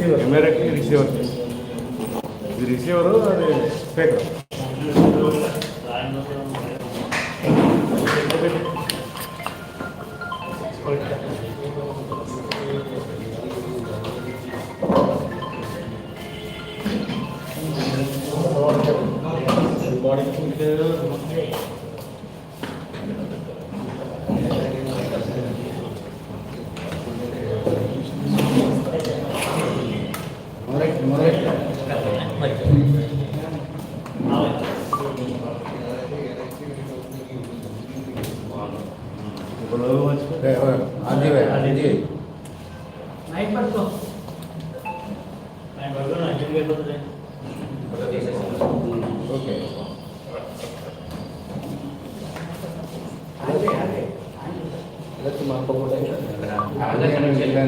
Receiver కెమెరాకి receiver ఇది receiver అది స్పీకర్ బాడీ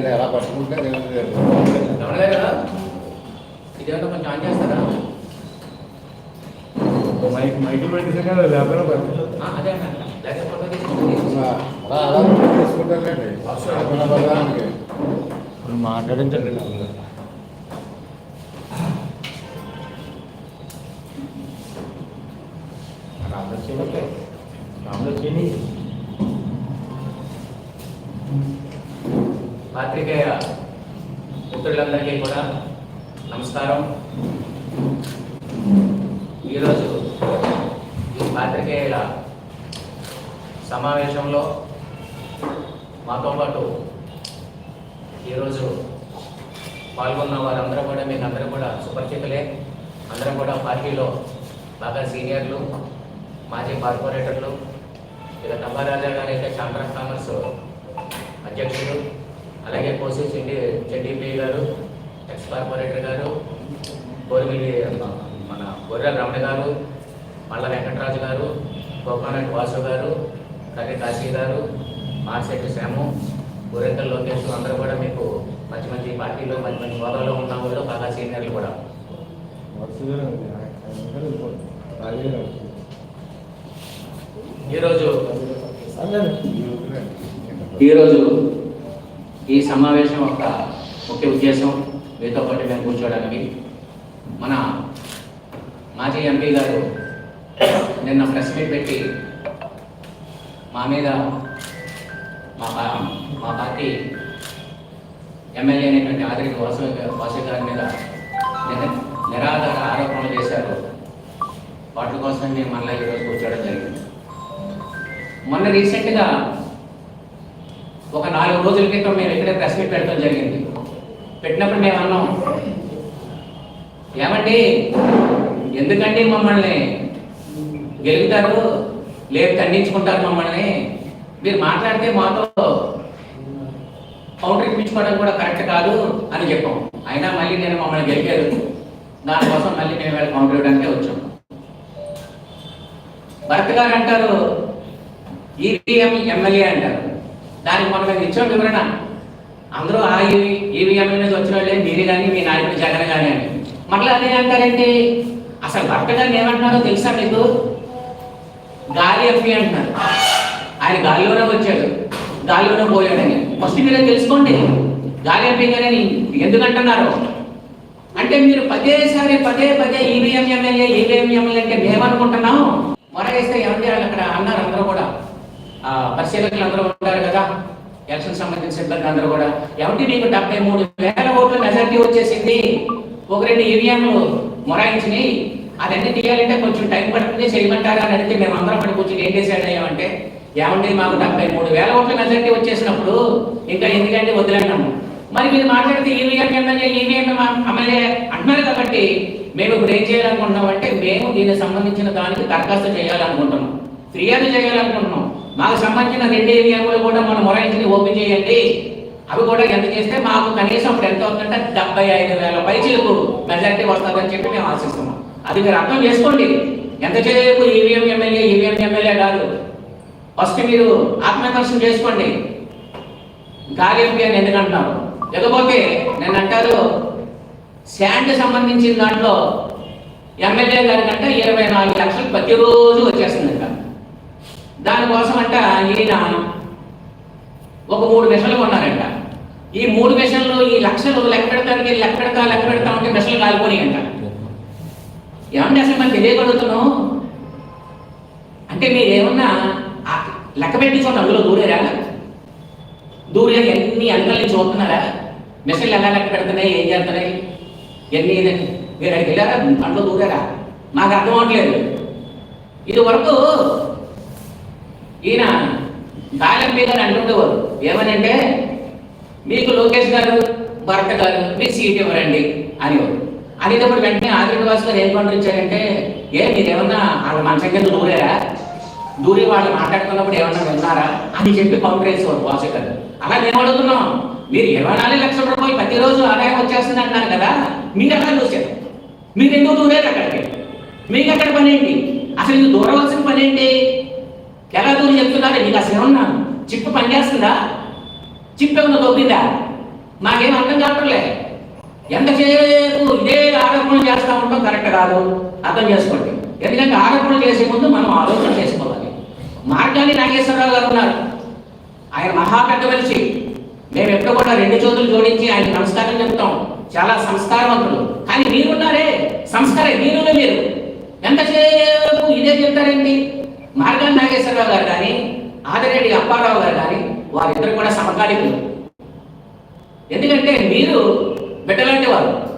ఎలా పట్టుకుంటే కొంచెం ఆన్ చేస్తారా? మైక్ మైక్ కదా అదే అలా మాట్లాడించండి రామలక్ష్మి పాత్రికేయ మిత్రులందరికీ కూడా నమస్కారం ఈరోజు ఈ పాత్రికేయుల సమావేశంలో మాతో పాటు ఈరోజు పాల్గొన్న వారందరూ కూడా మీకు అందరూ కూడా సుపరిచితులే. అందరం కూడా పార్టీలో బాగా సీనియర్లు మాజీ కార్పొరేటర్లు ఇక తమ్మారాజా గారు అయితే చాంబర్ కామర్స్ అధ్యక్షుడు అలాగే కోసి చెండి చెడ్డిపి గారు ఎక్స్ కార్పొరేటర్ గారు కోరిమిలి మన గొర్రె రమణ గారు మల్ల వెంకటరాజు గారు కోకోనట్ వాసు గారు కర్రి కాశీ గారు మార్సెట్టి శ్యాము గురెంకల్ లోకేష్ అందరూ కూడా మీకు మంచి మంచి పార్టీలో మంచి మంచి హోదాలో ఉన్న వాళ్ళు బాగా సీనియర్లు కూడా. ఈరోజు ఈరోజు ఈ సమావేశం యొక్క ముఖ్య ఉద్దేశం మీతో పాటు మేము కూర్చోవడానికి మన మాజీ ఎంపీ గారు నిన్న ప్రెస్ మీట్ పెట్టి మా మీద మా మా పార్టీ ఎమ్మెల్యే అనేటువంటి ఆదిరి వాసు వాసు గారి మీద నిరాధార ఆరోపణలు చేశారు. వాటి కోసం మేము మళ్ళీ ఈరోజు కూర్చోవడం జరిగింది. మొన్న రీసెంట్గా ఒక నాలుగు రోజుల క్రితం మేము ఇక్కడే ప్రెస్ మీట్ పెట్టడం జరిగింది. పెట్టినప్పుడు మేము అన్నాం ఏమండి ఎందుకండి మమ్మల్ని గెలుగుతారు లేదు ఖండించుకుంటారు మమ్మల్ని? మీరు మాట్లాడితే మాతో కౌంటర్ ఇప్పించుకోవడం కూడా కరెక్ట్ కాదు అని చెప్పాం. అయినా మళ్ళీ నేను మమ్మల్ని గెలిపారు. దానికోసం మళ్ళీ మేము వెళ్ళి కౌంటర్ ఇవ్వడానికే వచ్చాం. భరత్ గారు అంటారు ఈవీఎం ఎమ్మెల్యే అంటారు. దానికి మనం మేము ఇచ్చాం వివరణ. అందరూ ఆ ఈవీఎం మీద వచ్చిన వాళ్ళే మీరు కానీ మీ నాయకుడు జగన్ కానీ అని. మళ్ళీ అదే అంటారేంటి అసలు భర్త గారిని ఏమంటున్నారో తెలుసా మీకు? గాలి ఎంపీ అంటున్నారు. ఆయన గాలిలోనే వచ్చాడు. గాలిలోనే పోయాడని. ఫస్ట్ మీరే తెలుసుకోండి. గాలి అయిపోయిందని ఎందుకంటున్నారు? అంటే మీరు పదేసారి పదే పదే ఈవీఎం ఎమ్మెల్యే ఈవీఎం ఎమ్మెల్యే అంటే మేమనుకుంటున్నాం. మొరగేస్తే ఏమంటే వాళ్ళు అక్కడ అన్నారు అందరూ కూడా. ఆ, పరిశీలకులు అందరూ ఉంటారు కదా. ఎలక్షన్ సంబంధించిన సిబ్బంది అందరూ కూడా. ఏమంటే మీకు డెబ్బై మూడు వేల ఓట్ల మెజార్టీ వచ్చేసింది. ఒక రెండు ఈవీఎంలు మొరాయించినాయి. అదన్నీ తీయాలంటే కొంచెం టైం పడుతుంది. చేయమంటారా అని అడిగితే మేము అందరం పడి కూర్చొని ఏం చేశాడు ఏమంటే ఏమండి మాకు డెబ్బై మూడు వేల ఓట్ల మెజార్టీ వచ్చేసినప్పుడు ఇంకా ఎందుకంటే వదిలేన్నాము మరి మీరు మాట్లాడితే ఈవీఎం ఎమ్మెల్యే ఈవీఎం ఎమ్మెల్యే అంటున్నారు కాబట్టి మేము ఇప్పుడు ఏం చేయాలనుకుంటున్నాం అంటే మేము దీనికి సంబంధించిన దానికి దరఖాస్తు చేయాలనుకుంటున్నాం. ఫిర్యాదు చేయాలనుకుంటున్నాం. మాకు సంబంధించిన రెండు ఈవీఎంలు కూడా మనం మొరాయించి ఓపెన్ చేయండి. అవి కూడా ఎంత చేస్తే మాకు కనీసం ఇప్పుడు ఎంత అవుతుందంటే డెబ్బై ఐదు వేల పైచీలకు మెజార్టీ వస్తుందని చెప్పి మేము ఆశిస్తున్నాం. అది మీరు అర్థం చేసుకోండి. ఎంతసేపు ఈవీఎం ఎమ్మెల్యే ఈవీఎం ఎమ్మెల్యే కాదు. ఫస్ట్ మీరు ఆత్మకర్షణ చేసుకోండి. గాలి అని ఎందుకు లేకపోతే నేను అంటారు శాండ్ సంబంధించిన దాంట్లో ఎమ్మెల్యే గారి కంటే ఇరవై నాలుగు లక్షలు ప్రతిరోజు వచ్చేస్తుందంట దానికోసం అంట ఈయన ఒక మూడు మిషన్లు కొన్నారంట. ఈ మూడు మిషన్లు ఈ లక్షలు లెక్క పెడతానికి లెక్క పెడతా లెక్క పెడతా ఉంటే మిషన్లు కాలిపోయి అంట ఏమంటే అసలు మనం తెలియగలుగుతున్నాం? అంటే మీరేమన్నా లెక్క పెట్టించుకోండి అందులో దూరేరా? దూరే ఎన్ని అంకల్ని చూస్తున్నారా? మిషన్లు ఎలా లెక్క పెడుతున్నాయి? ఏం చేస్తున్నాయి? ఎన్ని ఇదని మీరు అక్కడికి వెళ్ళారా? అందులో దూరారా? మాకు అర్థం అవట్లేదు. ఇది వరకు ఈయన గాలంపి గారు అంటుండేవారు ఏమనంటే మీకు లోకేష్ గారు భరత గారు మీకు సీట్ ఇవ్వరండి అనేవారు. అనేటప్పుడు వెంటనే ఆంధ్రప్రదేశ్లో ఏం పండించారంటే ఏ మీరేమన్నా వాళ్ళ మంచం కింద దూరారా? దూరి వాళ్ళు మాట్లాడుకున్నప్పుడు ఏమన్నా విన్నారా? అని చెప్పి కౌంటర్ వేసేవారు అలా మేము అడుగుతున్నాం. మీరు ఇరవై నాలుగు లక్షల రూపాయలు ప్రతిరోజు ఆదాయం వచ్చేస్తుంది అంటున్నారు కదా? మీరు ఎక్కడ చూసారు మీరు ఎందుకు దూరారు అక్కడికి? మీకు అక్కడ పని ఏంటి? అసలు ఇది దూరవలసిన పని ఏంటి? ఎలా దూరం చెప్తున్నారు? మీకు అసలు ఏమన్నా చిప్పు పనిచేస్తుందా చిప్పు ఏమన్నా దొబ్బిందా? మాకేం అర్థం కావట్లే. ఎంతసేపు ఇదే ఆరోపణలు చేస్తా ఉంటాం. కరెక్ట్ కాదు. అర్థం చేసుకోండి. ఎందుకంటే ఆరోపణలు చేసే ముందు మనం ఆలోచన చేసుకోవాలి. మార్గాన్ని నాగేశ్వరరావు గారు ఉన్నారు. ఆయన మహా మనిషి. మేము ఎప్పుడు కూడా రెండు చేతులు జోడించి ఆయన నమస్కారం చెప్తాం. చాలా సంస్కారవంతులు. కానీ మీరున్నారే. సంస్కారం మీరు మీరు. ఎంతసేపు ఇదే చెప్తారండి మార్గాన్ని నాగేశ్వరరావు గారు కానీ ఆదిరెడ్డి అప్పారావు గారు కానీ వారిద్దరు కూడా సమకాలీకులు. ఎందుకంటే మీరు బిడ్డలాంటి వారు.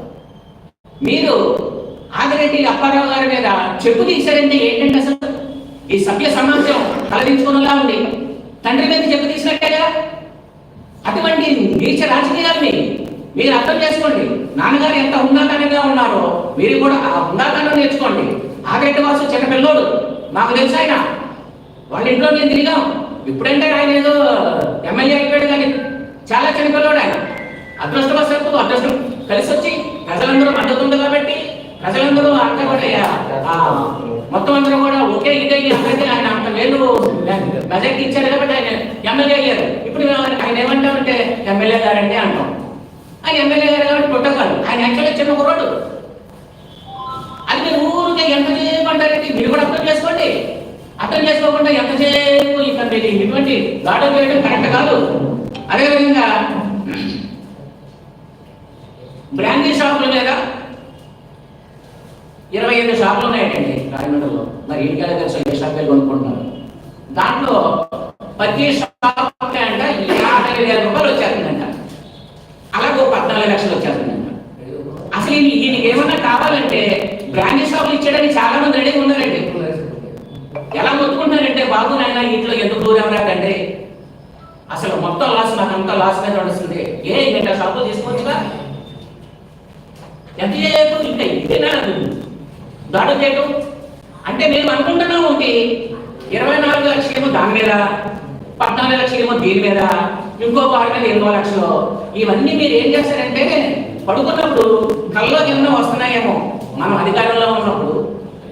మీరు ఆదిరెడ్డి అప్పారావు గారి మీద చెప్పు తీశారంటే ఏంటంటే అసలు? ఈ సభ్య సమాజం తలదించుకునేలా ఉంది. తండ్రి మీద చెప్పు తీసినట్టేగా? అటువంటి నీచ రాజకీయాల్ని మీరు అర్థం చేసుకోండి. నాన్నగారు ఎంత ఉన్నతంగా ఉన్నారో మీరు కూడా ఆ ఉన్నతాన్ని నేర్చుకోండి. ఆగరెడ్డి వాసు చిన్న పిల్లోడు. మాకు తెలుసు ఆయన. వాళ్ళ ఇంట్లో నేను తిరిగాం. ఇప్పుడంటే ఆయన ఏదో ఎమ్మెల్యే అయిపోయాడు కానీ చాలా చిన్న పిల్లోడు ఆయన. అదృష్టవశాత్తు అదృష్టం కలిసి వచ్చి ప్రజలందరూ మద్దతుంది కాబట్టి ప్రజలందరూ అంతా కూడా మొత్తం అందరూ కూడా ఒకే ఇదే అందరికీ ఆయన అంత వేలు మెజార్టీ ఇచ్చారు కాబట్టి ఆయన ఎమ్మెల్యే అయ్యారు. ఇప్పుడు ఆయన ఆయన ఏమంటామంటే ఎమ్మెల్యే గారండి అంటాం. ఆయన ఎమ్మెల్యే గారు కాబట్టి ప్రోటోకాల్ ఆయన యాక్చువల్గా చిన్న కుర్రోడు. అది మీరు ఊరికే ఎంత చేయమంటారంటే మీరు కూడా అర్థం చేసుకోండి. అర్థం చేసుకోకుండా ఎంతసేపు ఇక్కడ మీరు ఇటువంటి గాడు వేయడం కరెక్ట్ కాదు. అదేవిధంగా బ్రాండీ షాపుల మీద ఇరవై ఐదు షాపులు ఉన్నాయండి రాజమండ్రిలో మరి ఇంటికి తెలుసు ఏ షాప్ కొనుక్కుంటున్నారు. దాంట్లో ప్రతి షాప్ అంట యాభై వేల రూపాయలు వచ్చేస్తుందంట. అలాగే పద్నాలుగు లక్షలు వచ్చేస్తుందంట. అసలు దీనికి ఈయనకి ఏమన్నా కావాలంటే బ్రాండీ షాపులు ఇచ్చేయడానికి చాలా మంది రెడీ ఉన్నారండి. ఎలా మొత్తుకుంటున్నారంటే బాబు నాయన ఇంట్లో ఎందుకు దూరం తండ్రి అసలు మొత్తం లాస్ నాకు లాస్ మీద నడుస్తుంది. ఏ ఇంకా షాపులు తీసుకోవచ్చుగా? ఎంత చేయలేదు ఇంకా ఇదేనా దాడు చేయటం? అంటే మేము అనుకుంటున్నాం ఒకటి ఇరవై నాలుగు లక్షలేమో దాని మీద పద్నాలుగు లక్షలేమో దీని మీద ఇంకో వారి మీద ఎనిమిది లక్షలు. ఇవన్నీ మీరు ఏం చేస్తారంటే పడుకున్నప్పుడు కల్లో ఎన్నో వస్తున్నాయేమో మనం అధికారంలో ఉన్నప్పుడు.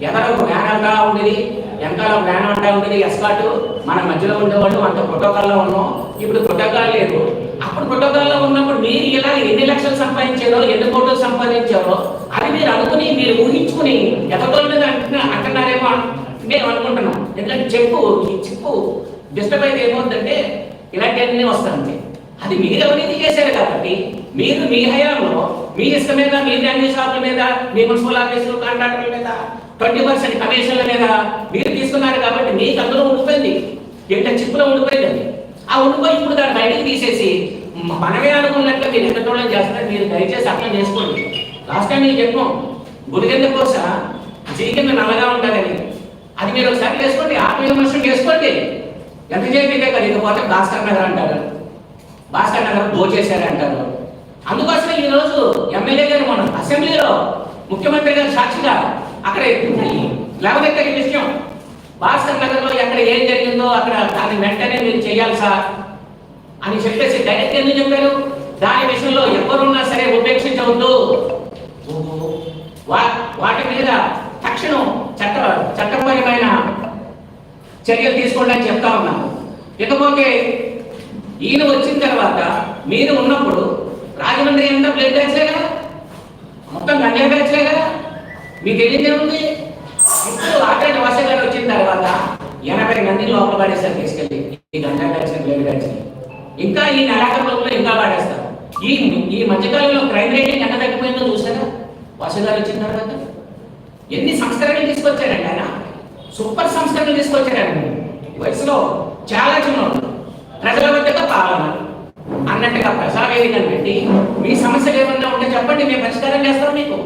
ఎదర ఒక వ్యాన్ అంటా ఉండేది వెనకాల వ్యాన్ అంటా ఉండేది ఎస్కాట్ మన మధ్యలో ఉండేవాళ్ళు అంత ప్రోటోకాల్లో ఉన్నాం. ఇప్పుడు ప్రోటోకాల్ లేదు అప్పుడు ప్రోటోకాల్లో ఉన్నప్పుడు మీరు ఇలా ఎన్ని లక్షలు సంపాదించారో ఎన్ని కోట్లు సంపాదించారో అది మీరు అనుకుని మీరు ఊహించుకుని ఎతకోల మీద అంటున్నా అంటున్నారేమో మేము అనుకుంటున్నాం. ఎందుకంటే చెప్పు ఈ చెప్పు డిస్టర్బ్ అయితే ఏమవుతుందంటే ఇలాంటివన్నీ వస్తాయండి అది మీరు అవినీతి చేశారు కాబట్టి మీరు మీ హయాంలో మీ ఇష్టం మీద మీ బ్రాండీ షాపుల మీద మీ మున్సిపల్ ఆఫీసులు కాంట్రాక్టర్ల మీద ట్వంటీ పర్సెంట్ కమిషన్ల మీద మీరు తీసుకున్నారు కాబట్టి మీకు అందులో ఉండిపోయింది. ఎంత చిప్పులో ఉండిపోయిందండి ఆ ఉండిపోయి ఇప్పుడు దాన్ని బయటకు తీసేసి మనమే అనుకున్నట్లు మీరు ఎక్కడోళ్ళని చేస్తున్నారు మీరు దయచేసి అర్థం చేసుకోండి. లాస్ట్ టైం నేను చెప్పాం గుడిగంద కోస? జీకింద నల్లగా ఉంటుందని అది మీరు ఒకసారి చేసుకోండి ఆత్మవిమర్శం చేసుకోండి. ఎంత చేపితే కదా ఇకపోతే భాస్కర్ నగర్ అంటారు. భాస్కర్ నగర్ దోచేశారు అంటారు. అందుకోసమే ఈ రోజు ఎమ్మెల్యే గారు మనం అసెంబ్లీలో ముఖ్యమంత్రి గారు సాక్షిగా అక్కడ లేవనెత్తే విషయం భాస్కర్ నగర్లో ఎక్కడ ఏం జరిగిందో అక్కడ దాన్ని వెంటనే మీరు చేయాలి సార్ అని చెప్పేసి డైరెక్ట్ ఎందుకు చెప్పారు? దాని విషయంలో ఎవరున్నా సరే ఉపేక్షించవద్దు. వాటి మీద తక్షణం చట్ట చట్టపరమైన చర్యలు తీసుకోండి అని చెప్తా ఉన్నాను ఇకపోతే ఈయన వచ్చిన తర్వాత మీరు ఉన్నప్పుడు రాజమండ్రి అంతా బ్లడ్ బ్యాచ్లే కదా? మొత్తం గంజా బ్యాచ్లే కదా? మీకు తెలియదే ఉంది ఇప్పుడు ఆటోటి వస గారు వచ్చిన తర్వాత ఎనభై మంది లోపల పడేస్తారు తీసుకెళ్ళి. ఈ గంజా బ్యాచ్ బ్లడ్ బ్యాచ్ ఇంకా ఈ నెలాఖరులో ఇంకా పడేస్తారు. ఈ ఈ మధ్యకాలంలో క్రైమ్ రేటింగ్ ఎంత తగ్గిపోయిందో చూసారా? వాసుగారు వచ్చిన తర్వాత ఎన్ని సంస్కరణలు తీసుకొచ్చారండి ఆయన? సూపర్ సంస్కరణలు తీసుకొచ్చారండి. వయసులో చాలా చిన్న ప్రజల వద్దకు పాలన అన్నట్టుగా ప్రజావేదికను పెట్టి మీ సమస్యలు ఏమన్నా ఉంటే చెప్పండి మేము పరిష్కారం చేస్తాం మీకు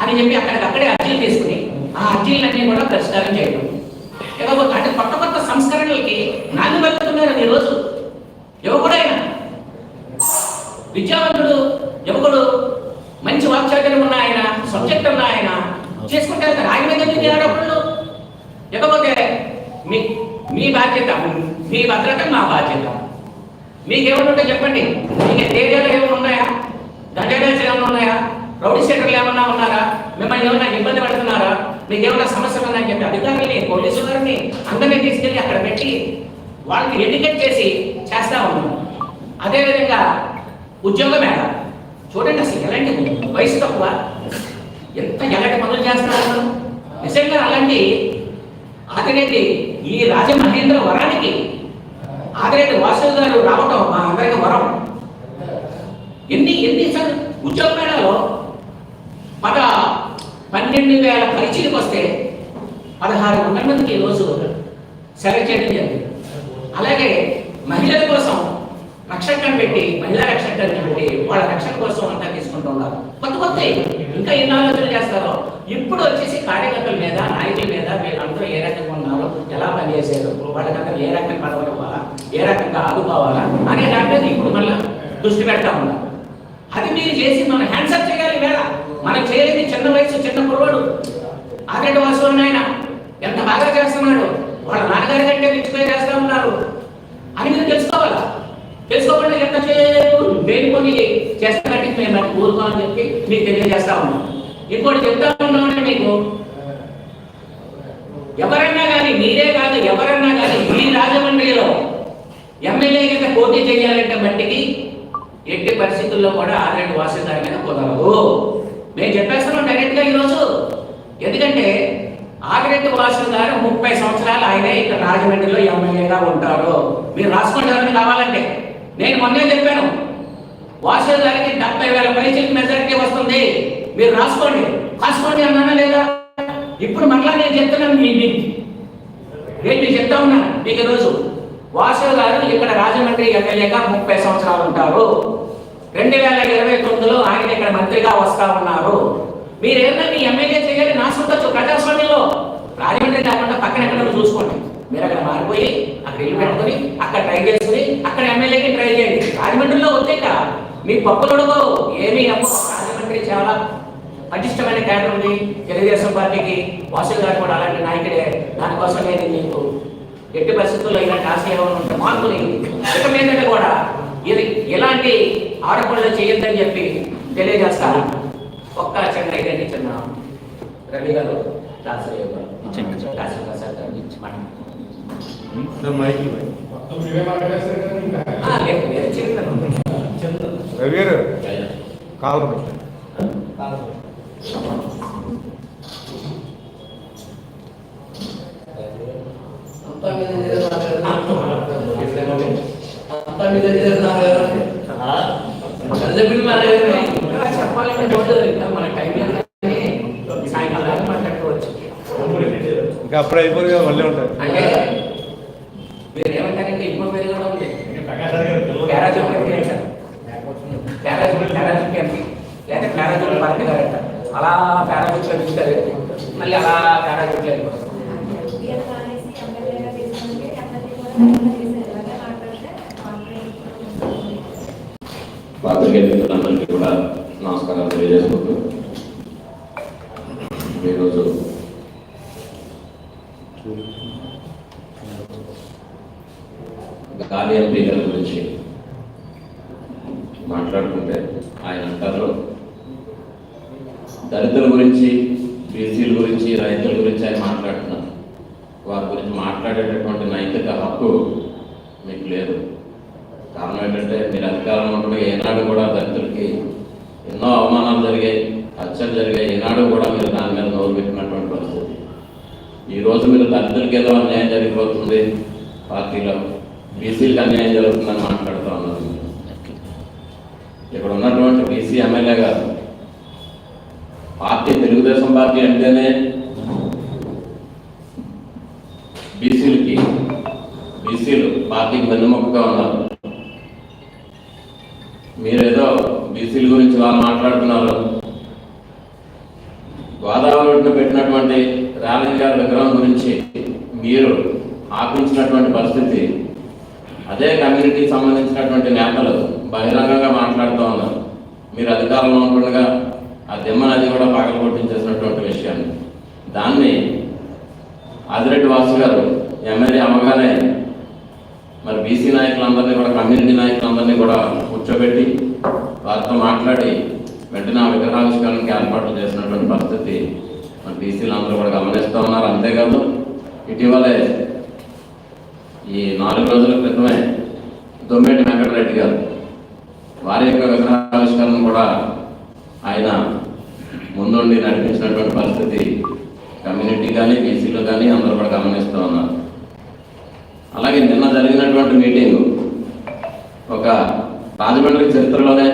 అని చెప్పి అక్కడికక్కడే అర్జీలు తీసుకుని ఆ అర్జీలన్నీ కూడా పరిష్కారం చేయడం. ఇకపోతే అంటే కొత్త కొత్త సంస్కరణలకి నాన్న వెళ్తున్నారు ఈరోజు యువకుడైనా విద్యావంతుడు యువకుడు మంచి వాక్చాతుర్యం ఉన్న ఆయన సబ్జెక్ట్ ఉన్న ఆయన చేసుకుంటే వెళ్తారు ఆయన మీద ఎందుకు ఇకపోతే మీ మీ బాధ్యత మీ భద్రత మా బాధ్యత. మీకేమైనా ఉంటే చెప్పండి మీకు ఏరియాలో ఏమైనా ఉన్నాయా? దండేడాల్సి ఏమైనా ఉన్నాయా? రౌడీ సెంటర్లు ఏమన్నా ఉన్నారా? మిమ్మల్ని ఏమైనా ఇబ్బంది పడుతున్నారా? మీకు ఏమైనా సమస్యలు ఉన్నాయని చెప్పి అధికారులని పోలీసు వారిని అందరినీ తీసుకెళ్ళి అక్కడ పెట్టి వాళ్ళకి ఎడ్యుకేట్ చేసి చేస్తా ఉన్నాం. అదేవిధంగా ఉద్యోగం ఎలా? చూడండి అసలు ఎలాంటి వయసు తక్కువ? ఎంత ఎలాంటి పనులు చేస్తున్నారు నిజంగా అలాంటి ఆదిరెడ్డి ఈ రాజమహేంద్ర వరానికి ఆదిరెడ్డి వాసు గారు రావటం మా అందరికి వరం? ఎన్ని ఎన్ని సార్ ఉద్యోగ మేళలో మన పన్నెండు వేల పరీక్షలకు వస్తే పదహారు వందల మందికి ఈరోజు సెలెక్ట్ చేయడం జరిగింది. అలాగే మహిళల కోసం రక్షకం పెట్టి మహిళా రక్షకం పెట్టి వాళ్ళ రక్షణ కోసం అంతా తీసుకుంటున్నారు కొత్త కొత్త ఇంకా ఎన్ని ఆలోచనలు చేస్తారో? ఇప్పుడు వచ్చేసి కార్యకర్తల మీద నాయకుల మీద వీళ్ళందరూ ఏ రకంగా ఉన్నారు? ఎలా పనిచేశారు? వాళ్ళకంతా ఏ రకంగా పదవులు ఏ రకంగా ఆదుకోవాలా? అనే దాని మీద ఇప్పుడు మళ్ళీ దృష్టి పెడతా ఉన్నారు. అది మీరు చేసి మనం హ్యాండ్సప్ చేయాలి వేళ. మనం చేయలేని చిన్న వయసు చిన్న కుర్రాడు. ఆగండి వాసు ఆయన ఎంత బాగా చేస్తున్నాడు. వాళ్ళ నాన్నగారి కంటే మించిపోయి చేస్తా ఉన్నారు. అని మీరు తెలుసు తెలుసుకోకుండా ఎంత సేపు దేనికొని చేస్తానంటే మేము అటు ఊరుకోమని చెప్పి మీకు తెలియజేస్తా ఉన్నాం. ఇంకోటి చెప్తా ఉన్నామంటే మీకు ఎవరన్నా కానీ మీరే కాదు ఎవరన్నా కానీ ఈ రాజమండ్రిలో ఎమ్మెల్యే కింద పోటీ చేయాలంటే మట్టికి ఎట్టి పరిస్థితుల్లో కూడా ఆర్రెడ్డి వాసు మీద కుదరదు. మేము చెప్పేస్తున్నాం డైరెక్ట్గా ఈరోజు. ఎందుకంటే ఆగిరెడ్డి వాసు గారు ముప్పై సంవత్సరాలు ఆయనే ఇక్కడ రాజమండ్రిలో ఎమ్మెల్యేగా ఉంటారు. మీరు రాసుకోండి ఎవరిని కావాలంటే. నేను మొన్నే చెప్పాను వాసే గారికి డెబ్బై వేల పైసలకి మెజారిటీ వస్తుంది. మీరు రాసుకోండి. రాసుకోండి అన్నానా లేదా? ఇప్పుడు మరలా నేను చెప్తున్నాను మీ మీ- నేను మీకు చెప్తా ఉన్నాను మీకు ఈరోజు వాసు గారు ఇక్కడ రాజమండ్రి ఎమ్మెల్యేగా ముప్పై సంవత్సరాలు ఉంటారు. రెండు వేల ఇరవై తొమ్మిదిలో ఆయన ఇక్కడ మంత్రిగా వస్తా ఉన్నారు. మీరేమన్నా మీ ఎమ్మెల్యే చేయాలి నా సొంత ప్రజాస్వామ్యంలో. రాజమండ్రి కాకుండా పక్కన ఎక్కడ చూసుకోండి. మీరు అక్కడ మారిపోయి అక్కడ ఇల్లు పెట్టుకొని అక్కడ ట్రై చేసుకుని అక్కడ ఎమ్మెల్యేకి ట్రై చేయండి. రాజమండ్రిలో వచ్చాక మీ పప్పులు ఏమీ అమ్మ రాజమండ్రి చాలా పటిష్టమైన కేంద్రం ఉంది. తెలుగుదేశం పార్టీకి వాసు గారు కూడా అలాంటి నాయకుడే. దానికోసం నేను మీకు ఎట్టి పరిస్థితుల్లో ఇలాంటి ఆశయం ఉంటే మార్పుని ఇక కూడా ఇది ఎలాంటి ఆడపడులు చేయొద్దని చెప్పి తెలియజేస్తాను. ఒక్క చిన్న ఇదండి చిన్న రవి గారు గారు. దాసరి ప్రసాద్. సార్ గారు. కావాలి పెట్టండి. ఇంకా అప్పుడు అయిపోయి మళ్ళీ ఉంటారు అంటే మీరు ఏమంటారంటే ఇప్పుడు మీరు కూడా ఉంది పారాజూట్ ఎంపీ అంటారు పారాజూట్ పారాజూట్ ఎంపీ లేదా పారాజూట్ పార్టీ గారు అంటారు అలా పారాజూట్లో చూస్తారు మళ్ళీ అలా పారాజూట్లో వెళ్ళిపోతారు బియ్యం మానేసి ఎమ్మెల్యేగా తీసుకుంటే ఎమ్మెల్యే కూడా మళ్ళీ అలా మాట్లాడితే కాంప్లైంట్ పాత్రికేయ మిత్రులందరికీ కూడా నమస్కారాలు తెలియజేసుకుంటూ ఈరోజు గాలి ఎంపీల గురించి మాట్లాడుకుంటే ఆయన అంటారు దళితుల గురించి బీసీల గురించి రైతుల గురించి ఆయన మాట్లాడుతున్నారు. వారి గురించి మాట్లాడేటటువంటి నైతిక హక్కు మీకు లేదు. కారణం ఏంటంటే మీరు అధికారంలో ఉండగా ఏనాడు కూడా దళితులకి ఎన్నో అవమానాలు జరిగాయి హత్యలు జరిగాయి. ఏనాడు కూడా మీరు దాని మీద నోరు పెట్టినటువంటి పరిస్థితి. ఈ రోజు మీరు దళితులకి ఏదో అన్యాయం జరిగిపోతుంది. పార్టీలో బీసీలకు అన్యాయం జరుగుతుందని మాట్లాడుతూ ఉన్నారు. ఇక్కడ ఉన్న బీసీ ఎమ్మెల్యే గారు పార్టీ అంటేనే బీసీలకి బీసీలు పార్టీకి వెన్నుమొక్కగా ఉన్నారు. మీరేదో బీసీల గురించి వాళ్ళు మాట్లాడుతున్నారు. గోదావరి పెట్టినటువంటి రాలింగ్ గారి విగ్రహం గురించి మీరు ఆపించినటువంటి పరిస్థితి. అదే కమ్యూనిటీకి సంబంధించినటువంటి నేతలు బహిరంగంగా మాట్లాడుతూ ఉన్నారు. మీరు అధికారంలో ఉంటుండగా దిమ్మ నది కూడా పగల కొట్టించేసినటువంటి విషయాన్ని దాన్ని ఆదిరెడ్డి వాసు గారు ఎమ్మెల్యే అమ్మగానే మరి బీసీ నాయకులందరినీ కూడా కమ్యూనిటీ నాయకులందరినీ కూడా కూర్చోబెట్టి వారితో మాట్లాడి వెంటనే ఆ విగ్రహావిష్కరణకి ఏర్పాట్లు చేసినటువంటి పరిస్థితి మన బీసీలందరూ కూడా గమనిస్తూ ఉన్నారు. అంతేకాదు ఇటీవలే ఈ నాలుగు రోజుల క్రితమే దొమ్మేటి వెంకటరెడ్డి గారు వారి యొక్క విగ్రహావిష్కరణ కూడా ఆయన ముందుండి నడిపించినటువంటి పరిస్థితి కమ్యూనిటీ కానీ బీసీలు కానీ అందరూ కూడా గమనిస్తూ ఉన్నారు. అలాగే నిన్న జరిగినటువంటి మీటింగ్ ఒక రాజమండ్రి చరిత్రలోనే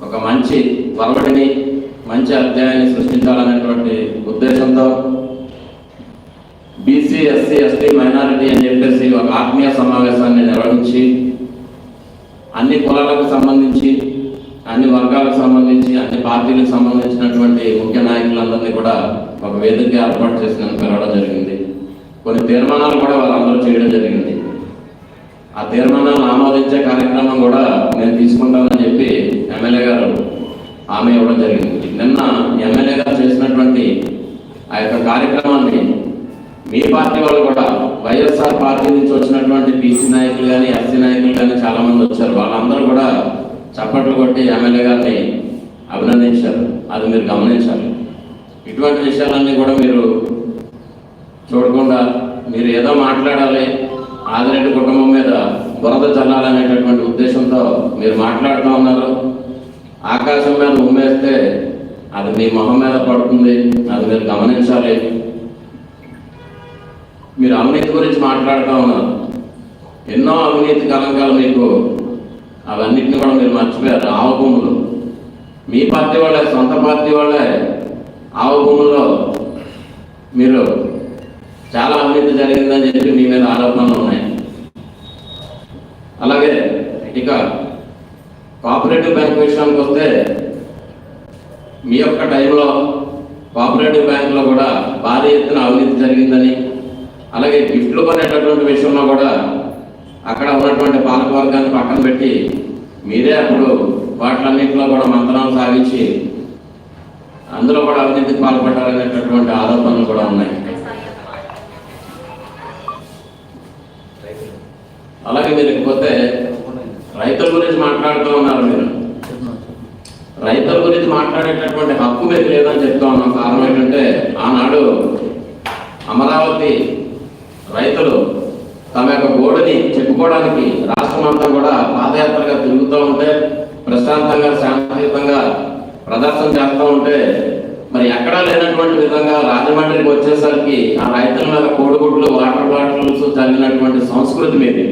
ఒక మంచి వరవడిని మంచి అధ్యాయాన్ని సృష్టించాలనేటువంటి ఉద్దేశంతో బీసీ ఎస్సీ ఎస్టీ మైనారిటీ అని చెప్పేసి ఒక ఆత్మీయ సమావేశాన్ని నిర్వహించి అన్ని కులాలకు సంబంధించి అన్ని వర్గాలకు సంబంధించి అన్ని పార్టీలకు సంబంధించినటువంటి ముఖ్య నాయకులందరినీ కూడా ఒక వేదిక ఏర్పాటు చేసుకుని పిలవడం జరిగింది. కొన్ని తీర్మానాలు కూడా వాళ్ళందరూ చేయడం జరిగింది. ఆ తీర్మానాలను ఆమోదించే కార్యక్రమం కూడా నేను తీసుకుంటానని చెప్పి ఎమ్మెల్యే గారు ఆమె ఇవ్వడం జరిగింది. నిన్న ఎమ్మెల్యే గారు చేసినటువంటి ఆ యొక్క కార్యక్రమాన్ని మీ పార్టీ వాళ్ళు కూడా వైఎస్ఆర్ పార్టీ నుంచి వచ్చినటువంటి బీసీ నాయకులు కానీ ఎస్సీ నాయకులు కానీ చాలామంది వచ్చారు. వాళ్ళందరూ కూడా చప్పట్లు కొట్టి ఎమ్మెల్యే గారిని అభినందించారు. అది మీరు గమనించాలి. ఇటువంటి విషయాలన్నీ కూడా మీరు చూడకుండా మీరు ఏదో మాట్లాడాలి ఆదిరెడ్డి కుటుంబం మీద బురద చల్లాలనేటటువంటి ఉద్దేశంతో మీరు మాట్లాడుతూ ఉన్నారు. ఆకాశం మీద ఉమ్మేస్తే అది మీ మొహం మీద పడుతుంది. అది మీరు గమనించాలి. మీరు అవినీతి గురించి మాట్లాడుతూ ఉన్నారు. ఎన్నో అవినీతి కలంకాలు మీకు అవన్నిటిని కూడా మీరు మర్చిపోయారు. ఆవ భూములు మీ పార్టీ వాళ్ళే సొంత పార్టీ వాళ్ళే ఆవ భూముల్లో మీరు చాలా అవినీతి జరిగిందని చెప్పి మీ మీద ఆరోపణలు ఉన్నాయి. అలాగే ఇక కోఆపరేటివ్ బ్యాంక్ విషయానికి వస్తే మీ యొక్క టైంలో కోఆపరేటివ్ బ్యాంకులో కూడా భారీ ఎత్తున అవినీతి జరిగిందని అలాగే గిఫ్ట్లు కొనేటటువంటి విషయంలో కూడా అక్కడ ఉన్నటువంటి పాలకవర్గాన్ని పక్కన పెట్టి మీరే అప్పుడు వాటిలన్నింటిలో కూడా మంత్రాలు సాగించి అందులో కూడా అవినీతికి పాల్పడ్డారనేటటువంటి ఆరోపణలు కూడా ఉన్నాయి. అలాగే మీరు ఇకపోతే రైతుల గురించి మాట్లాడుతూ ఉన్నారు మీరు. రైతుల గురించి మాట్లాడేటటువంటి హక్కు మీకు లేదని చెప్తా ఉన్నాం. కారణం ఏంటంటే ఆనాడు అమరావతి రైతులు తమ యొక్క గోడుని చెప్పుకోవడానికి రాష్ట్రం అంతా కూడా పాదయాత్రగా తిరుగుతూ ఉంటే ప్రశాంతంగా శాంతియుతంగా ప్రదర్శన చేస్తూ ఉంటే మరి ఎక్కడా లేనటువంటి విధంగా రాజమండ్రికి వచ్చేసరికి ఆ రైతుల మీద కోడిగుడ్లు వాటర్ బాటిల్స్ చల్లినటువంటి సంస్కృతి మీది.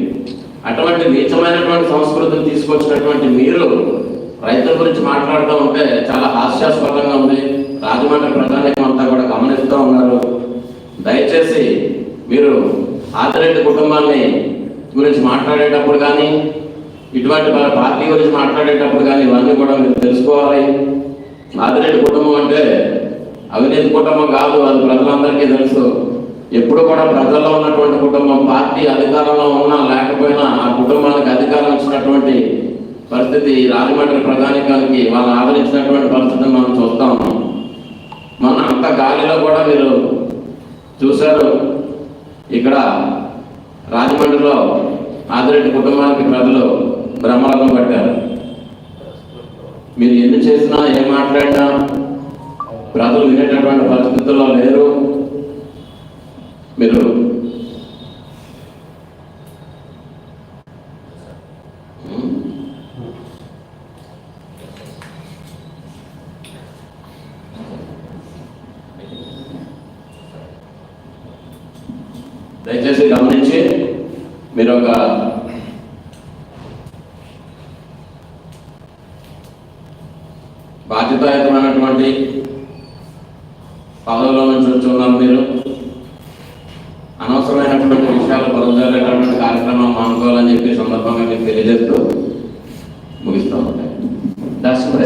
అటువంటి నీచమైనటువంటి సంస్కృతిని తీసుకొచ్చినటువంటి మీరు రైతుల గురించి మాట్లాడుతూ ఉంటే చాలా హాస్యాస్పదంగా ఉంది. రాజమండ్రి ప్రజానికం అంతా కూడా గమనిస్తూ ఉన్నారు. దయచేసి మీరు ఆదిరెడ్డి కుటుంబాన్ని గురించి మాట్లాడేటప్పుడు కానీ ఇటువంటి మన పార్టీ గురించి మాట్లాడేటప్పుడు కానీ ఇవన్నీ కూడా మీరు తెలుసుకోవాలి. ఆదిరెడ్డి కుటుంబం అంటే అవినీతి కుటుంబం కాదు అది ప్రజలందరికీ తెలుసు. ఎప్పుడు కూడా ప్రజల్లో ఉన్నటువంటి కుటుంబం పార్టీ అధికారంలో ఉన్నా లేకపోయినా ఆ కుటుంబానికి అధికారం ఇచ్చినటువంటి పరిస్థితి రాజమండ్రి ప్రధానికానికి వాళ్ళు ఆదరించినటువంటి పరిస్థితిని మనం చూస్తా. ఉన్నాం మన అంత గాలిలో కూడా మీరు చూశారు. ఇక్కడ రాజమండ్రిలో ఆదిరెడ్డి కుటుంబానికి ప్రజలు బ్రహ్మరథం పట్టారు. మీరు ఎన్ని చేసినా ఏం మాట్లాడినా ప్రజలు వినేటటువంటి పరిస్థితుల్లో లేరు. మీరు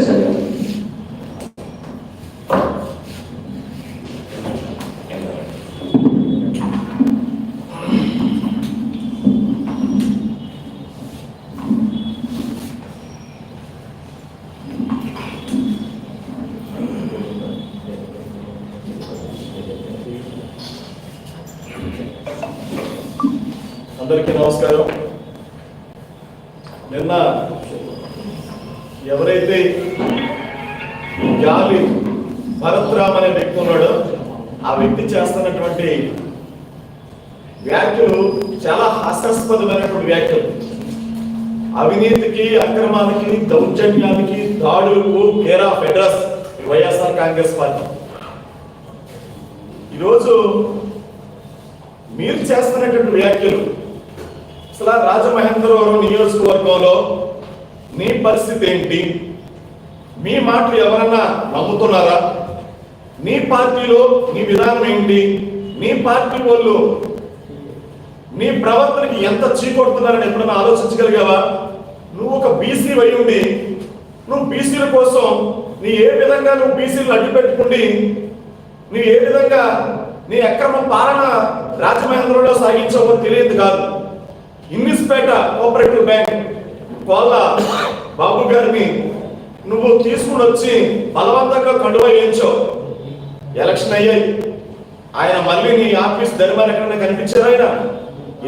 necesario. దౌర్జన్యానికి దాడులకు కేరా ఫెడరస్ వైఎస్ఆర్ కాంగ్రెస్ పార్టీ. ఈరోజు మీరు చేస్తున్నటువంటి వ్యాఖ్యలు అసలు రాజమహేంద్రవరం నియోజకవర్గంలో మీ పరిస్థితి ఏంటి? మీ మాటలు ఎవరన్నా నమ్ముతున్నారా? మీ పార్టీలో మీ విధానం ఏంటి? మీ పార్టీ వాళ్ళు నీ ప్రవర్తనకి ఎంత చీకొడుతున్నారని ఎప్పుడైనా ఆలోచించగలిగావా? నువ్వు ఒక బీసీ వై ఉండి నువ్వు బీసీల కోసం నీ ఏ విధంగా నువ్వు బీసీలు అడ్డు పెట్టుకుండి నువ్వు ఏ విధంగా నీ అక్రమ పాలన రాజమహేంద్రంలో సాగించావో తెలియదు కాదు. ఇన్నిస్పేట కోఆపరేటివ్ బ్యాంక్ కోళ్ళ బాబు గారిని నువ్వు తీసుకుని వచ్చి బలవంతంగా కండువ వేయించావు. ఎలక్షన్ అయ్యాయి. ఆయన మళ్ళీ నీ ఆఫీస్ ధర్మాలు ఎక్కడైనా కనిపించారు ఆయన?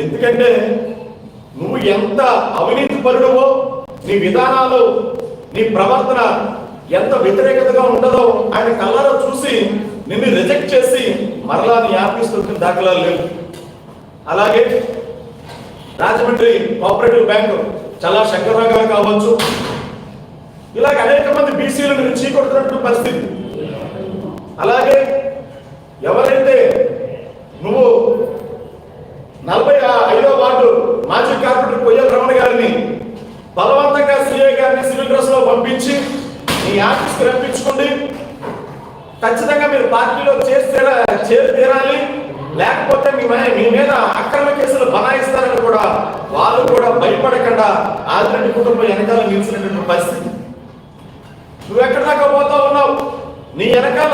ఎందుకంటే నువ్వు ఎంత అవినీతి పరుడవో నీ విధానాలు నీ ప్రవర్తన ఎంత వ్యతిరేకతగా ఉండదో ఆయన కళ్ళలో చూసి నిన్ను రిజెక్ట్ చేసి మరలా నీ ఆఫీస్ దాఖలాలు లేవు. అలాగే రాజమండ్రి కోఆపరేటివ్ బ్యాంకు చాలా శంకర్రావు గారు కావచ్చు. ఇలాగ అనేక మంది బీసీలు మీరు చీకొడుతున్నటువంటి పరిస్థితి. అలాగే ఎవరైతే నువ్వు నలభై ఐదో వార్డు మాజీ కార్పొరేటర్ కొయ్యల రమణ గారిని బలవంతంగా సిఐ గారిని సివిల్ డ్రెస్లో పంపించి మీ ఆఫీస్కి రప్పించుకోండి. ఖచ్చితంగా మీరు పార్టీలో చేసి తీరా చేరి తీరాలి. లేకపోతే మీ మీ మీద అక్రమ కేసులు బనాయిస్తారని కూడా వాళ్ళు కూడా భయపడకుండా ఆదిరెడ్డి కుటుంబం వెనకాల నిలిచినటువంటి పరిస్థితి. నువ్వు ఎక్కడి దాకా పోతా ఉన్నావు? నీ వెనకాల.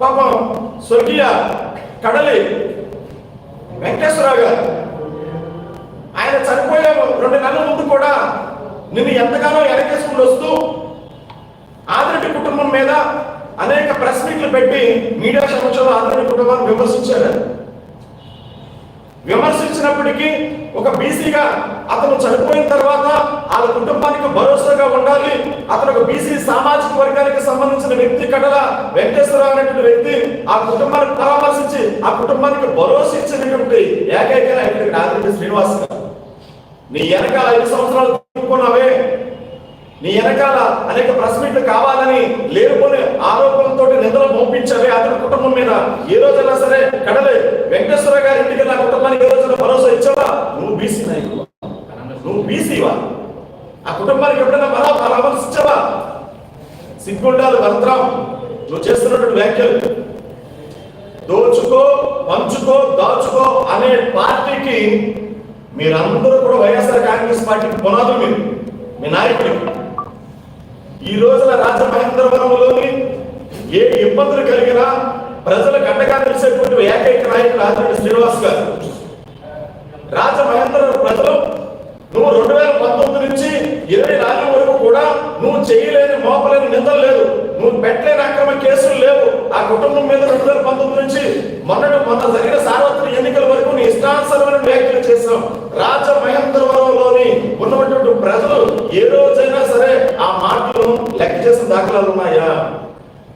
పాపం స్వర్గీయ కడలి వెంకటేశ్వరరావు గారు. ఆయన చనిపోయే రెండు నెలల ముందు కూడా నిన్ను ఎంతగానో వెనకేసుకుని వస్తూ ఆదరటి కుటుంబం మీద అనేక ప్రెస్ మీట్లు పెట్టి మీడియా సమక్షంలో ఆదరటి కుటుంబాన్ని విమర్శించారు విమర్శించినప్పటికీ ఒక బీసీగా అతను చనిపోయిన తర్వాత వాళ్ళ కుటుంబానికి భరోసాగా ఉండాలి అతను ఒక బీసీ సామాజిక వర్గానికి సంబంధించిన వ్యక్తి కడల వెంకటేశ్వరరావు అనేటువంటి వ్యక్తి ఆ కుటుంబాన్ని పరామర్శించి ఆ కుటుంబానికి భరోసా ఇచ్చినటువంటి ఏకైక నాయకుడు ఆదిరెడ్డి శ్రీనివాస్ గారు. నీ వెనకాల ఐదు సంవత్సరాలు తిప్పుకున్నావే. నీ వెనకాల అనేక ప్రశ్నలు కావాలని లేనిపోని ఆరోపణలతో నిందలు పంపించావే అతని కుటుంబం మీద. ఏ రోజైనా సరే కడలే. వెంకటేశ్వర గారి ఇంటికి నా కుటుంబానికి ఏ రోజైనా భరోసా ఇచ్చావా నువ్వు బీసీ నాయకుడు నువ్వు బీసీవా ఆ కుటుంబానికి ఎప్పుడైనా బలా పరామర్శించావా సిగ్గుండాలి భద్రం నువ్వు చేస్తున్నటువంటి వ్యాఖ్యలు దోచుకో పంచుకో దాచుకో అనే పార్టీకి మీరందరూ కూడా వైఎస్ఆర్ పార్టీకి పునాదులు మీరు మీ నాయకుడికి ఈ రోజున రాజమహేంద్రవరంలోని ఏ ఇబ్బందులు కలిగినా ప్రజలకు అండగా నిలిచేటువంటి ఏకైక నాయకుడు ఆదిరెడ్డి శ్రీనివాస్ గారు. రాజమహేంద్రవరం ప్రజలు నువ్వు రెండు వేల పంతొమ్మిది నుంచి ఇరవై నాలుగు వరకు కూడా నువ్వు చేయలేని మోపలేని నిందలు లేదు నువ్వు పెట్టలేని అక్రమ కేసులు లేవు. ఆ కుటుంబం మీద రెండు వేల పంతొమ్మిది నుంచి మొన్నటి మొన్న జరిగిన సార్వత్రిక ఎన్నికల వరకు నీ ఇష్టానుసరమైన వ్యాఖ్యలు రాజ మహేంద్రవరంలోని ఉన్నటువంటి ప్రజలు ఏ రోజైనా సరే ఆ మాటలు లెక్క చేసిన దాఖలాలు ఉన్నాయా?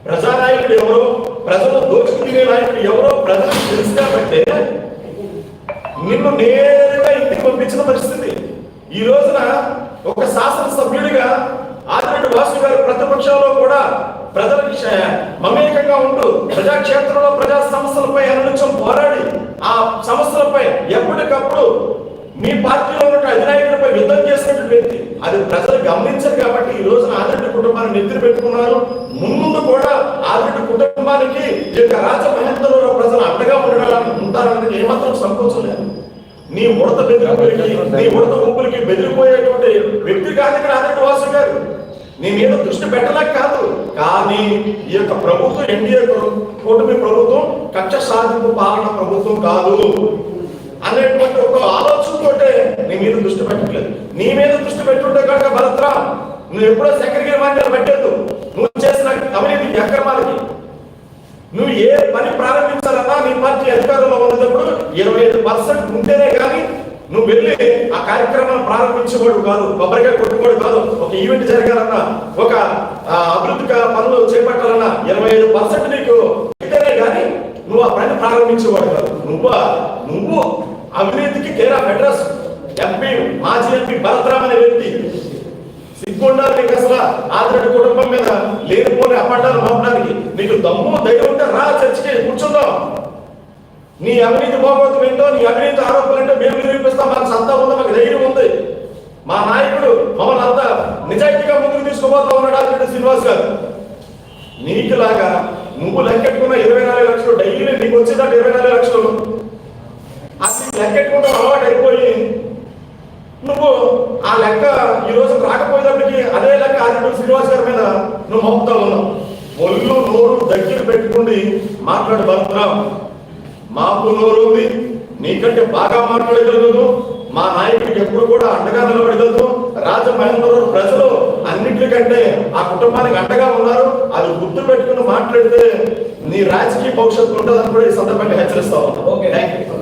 ప్రజానాయకుడు ఎవరో ప్రజలు దోచుకు నాయకుడు ఎవరో ప్రజలకు తెలుసు కాబట్టి నిన్ను నేరుగా ఇంటికి పంపించిన పరిస్థితి. ఈ రోజున ఒక శాసనసభ్యుడిగా ఆదిరెడ్డి వాసు గారు ప్రతిపక్షంలో కూడా ప్రజల మమేకంగా ఉంటూ ప్రజాక్షేత్రంలో ప్రజా సమస్యలపై అనునిత్యం పోరాడి ఆ సమస్యలపై ఎప్పటికప్పుడు మీ పార్టీలో ఉన్న అధినాయకుడిపై యుద్ధం చేసినటువంటి వ్యక్తి అది ప్రజలు గమనించారు కాబట్టి ఈ రోజున ఆదిరెడ్డి కుటుంబాన్ని నిద్ర పెట్టుకున్నారు. ముందు కూడా ఆదిరెడ్డి కుటుంబానికి ఈ యొక్క రాజ మహేంద్రరావు ప్రజలు అండగా ఉండడానికి ఉంటారని ఏమాత్రం సంకోచం లేదు. నీ ముడత బెదిరింపులకి నీ ముడత గుంపులకి బెదిరిపోయేటువంటి వ్యక్తి కాదు ఇక్కడ ఆదిరెడ్డి వాసు గారు. నీ మీద దృష్టి పెట్టలేక కాదు. కానీ ఈ యొక్క ప్రభుత్వం ఎన్డీఏ కూటమి ప్రభుత్వం కక్ష సాధింపు పాలన ప్రభుత్వం కాదు. అనేటువంటి ఒక ఆలోచనతోటే నీ మీద దృష్టి పెట్టట్లేదు. నీ మీద దృష్టి పెట్టుంటే కనుక భరత్రా నువ్వు ఎప్పుడో సెక్రటరీ వారిని పెట్టద్దు. నువ్వు చేసిన అవినీతి అక్రమాలకి నువ్వు ఏ పని ప్రారంభించాలన్నా నీ పార్టీ అధికారంలో ఉన్నప్పుడు ఇరవై ఐదు పర్సెంట్ ఉంటేనే కానీ నువ్వు వెళ్ళి ఆ కార్యక్రమాన్ని ప్రారంభించేవాడు కాదు కొబ్బరికాయ కొట్టుకోడు కాదు. ఒక ఈవెంట్ జరగాలన్నా ఒక అభివృద్ధి పనులు చేపట్టాలన్నా ఇరవై ఐదు పర్సెంట్ నీకు ఉంటేనే కానీ నువ్వు ఆ పని ప్రారంభించేవాడు కాదు. నువ్వు? నువ్వు అవినీతికి కేర్ ఆఫ్ అడ్రస్ ఎంపీ మాజీ ఎంపీ భరతరామ్ అనే వ్యక్తి. సిగ్గుండాలి నీకు అసలు ఆదిరెడ్డి కుటుంబం మీద లేనిపోని అపాటాలు మోపడానికి నీకు దమ్ము ధైర్యం ఉంటే రా చర్చకి కూర్చుందాం. నీ అవినీతి బాగోతం ఏంటో నీ అవినీతి ఆరోపణలు ఏంటో మేము నిరూపిస్తాం మాకు సత్తా ఉందో మాకు ధైర్యం ఉంది. మా నాయకుడు మమ్మల్ని అంతా నిజాయితీగా ముందుకు తీసుకుపోతా ఉన్నాడు ఆదిరెడ్డి శ్రీనివాస్ గారు. నీకులాగా నువ్వు లెక్కెట్టుకున్న ఇరవై నాలుగు లక్షలు డైలీ నీకు వచ్చేదాకా ఇరవై నాలుగు లక్షలు అది లెక్కెట్టుకుంటాం అలవాటు అయిపోయి నువ్వు ఆ లెక్క ఈ రోజు రాకపోయేటప్పటికి అదే లెక్క ఆదిత్య శ్రీనివాస్ గారి మీద నువ్వు మోపుతా ఉన్నావు ఒళ్ళు నోరు దగ్గర పెట్టుకుని మాట్లాడు భరతరాం మాకు నోరు ఉంది నీకంటే బాగా మాట్లాడగలదు మా నాయకుడికి ఎప్పుడు కూడా అండగా నిలబడగలదు రాజమహేంద్రరావు ప్రజలు అన్నిటికంటే ఆ కుటుంబానికి అండగా ఉన్నారు. అది గుర్తు పెట్టుకుని మాట్లాడితే నీ రాజకీయ భవిష్యత్తు ఉంటుందని కూడా ఈ సందర్భంగా హెచ్చరిస్తా ఉన్నాను ఓకే థ్యాంక్ యూ